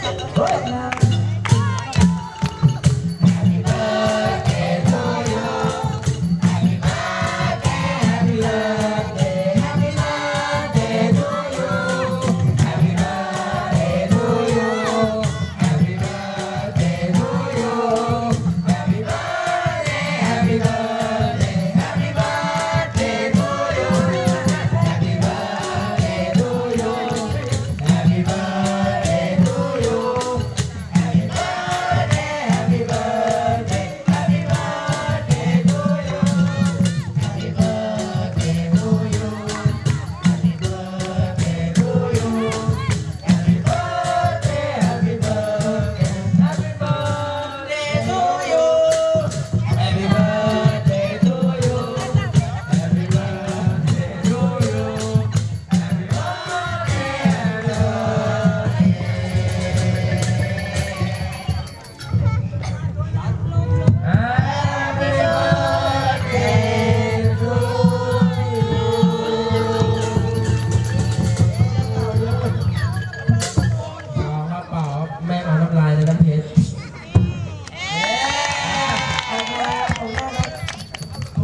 そうで。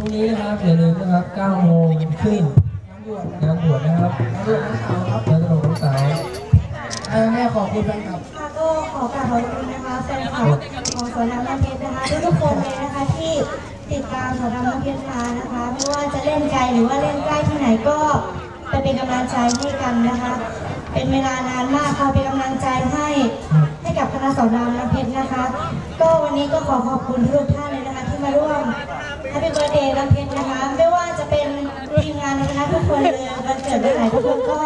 รุ่งนี้นะครับอย่าลืมนะครับ9โมงครึ่งงานบวชนะครับงานตลกน้องสาวเออแม่ขอบคุณแฟนคลับค่ะก็ขอกราบขอบคุณนะคะแฟนคลับของสอนรามน้ำเพชรนะคะทุกๆคนเลยนะคะที่ติดตามสอนรามน้ำเพชรมานะคะไม่ว่าจะเล่นไกลหรือว่าเล่นใกล้ที่ไหนก็ไปเป็นกำลังใจให้กันนะคะ เป็นเวลานานมากค่ะเป็นกำลังใจให้ให้กับคณะสอนรามน้ำเพชรนะคะ ก็วันนี้ก็ขอขอบคุณทุกท่าน วันเกิดวันไหนทุกคนก็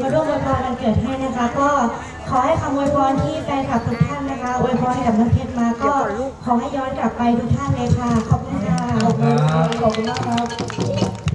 มาร่วมอวยพรวันเกิดให้นะคะ ก็ขอให้คำอวยพรที่แฟนคลับทุกท่านนะคะอวยพรให้กับน้ำเพชรมาก็ขอให้ย้อนกลับไปทุกท่านเลยค่ะขอบคุณค่ะขอบคุณครับขอบคุณมากครับ